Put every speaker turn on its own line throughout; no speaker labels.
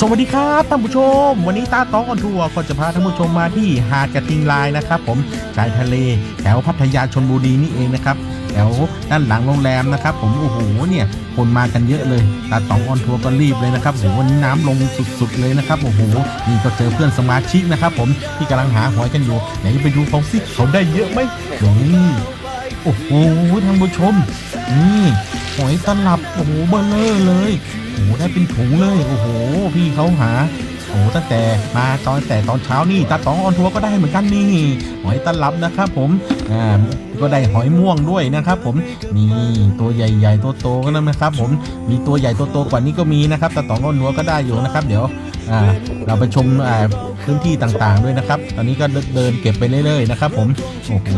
สวัสดีครับท่านผู้ชม วันนี้ตาต้องออนทัวร์ก็จะพาท่านผู้ชมมาที่หาดกระทิงลายนะครับผมชายทะเลแถวพัทยาชนบุรีนี่เองนะครับแถวด้านหลังโรงแรมนะครับ ผมโอ้โหเนี่ยคนมากันเยอะเลยตาตองออนทัวร์ก็รีบเลยนะครับโอ้โหวันนี้น้ำลงสุดๆเลยนะครับโอ้โหนี่ก็เจอเพื่อนสมาชิกนะครับ ผมที่กำลังหาหอยกันอยู่ไหนไปดูเขาสิเขาได้เยอะไหมนี่โอ้โหท่านผู้ชมนี่หอยตลับโอ้โหเบลเลอร์เลย โอ้ได้เป็นถุงเลยโอ้โหพี่เขาหาโอ้ตั้งแต่มาตอนแต่ตอนเช้านี่ตาตองออนทัวร์ก็ได้เหมือนกันนี่หอยตลับนะครับผมอ่าก็ได้หอยม่วงด้วยนะครับผมนี่ตัวใหญ่ๆโตก็นั่นนะครับผมมีตัวใหญ่ตัวโตกว่านี้ก็มีนะครับตาตองออนทัวร์ก็ได้อยู่นะครับ เดี๋ยว เราไปชมพื้นที่ต่างๆด้วยนะครับ ตอนนี้ก็เดินเก็บไปเรื่อยๆนะครับ ผมโอ้โห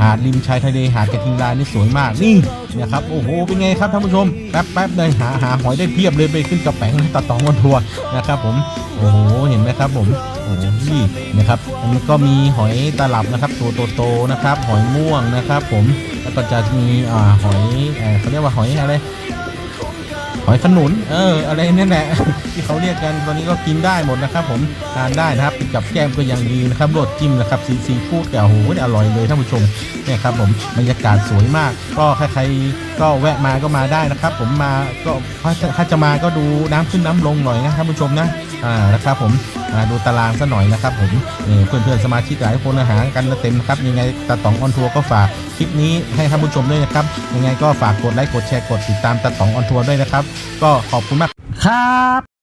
หาดริมชายทะเลหาดกระทิงลายนี่สวยมากนี่นะครับโอ้โหเป็นไงครับท่านผู้ชมแป๊บแป๊บเลยหาหาหอยได้เพียบเลยไปขึ้นกระแปงตาตองวันทัวร์นะครับ ผมโอ้โหเห็นไหมครับผมโอ้โหนี่นะครับอันนี้ก็มีหอยตลับนะครับตัวโตๆนะครับ หอยม่วงนะครับ ผมแล้วก็จะมีอ่าหอยเขาเรียกว่าหอยอะไร หอยขนุน เออ อะไรนี่แหละ ที่เขาเรียกกันตอนนี้ก็กินได้หมดนะครับ ผมทานได้นะครับกับแก้มก็ยังดีนะครับรสจิ้มนะครับซีซีฟู้ดแต่โอ้โหอร่อยเลยท่านผู้ชมเนี่ยครับผมบรรยากาศสวยมาก ก็ใครๆก็แวะมาก็มาได้นะครับ ผมมาก็ถ้าจะมาก็ดูน้ำขึ้นน้ำลงหน่อยนะท่านผู้ชมนะ อ่านะครับผมมาดูตารางซะหน่อยนะครับผมนี่เพื่อนๆสมาชิกหลายคนหากันเต็มนะครับยังไงตาต๋องออนทัวร์ก็ฝากคลิปนี้ให้ท่านผู้ชมด้วยนะครับยังไงก็ฝากกดไลค์กดแชร์กดติดตามตาต๋องออนทัวร์ด้วยนะครับ ก็ขอบคุณมากครับ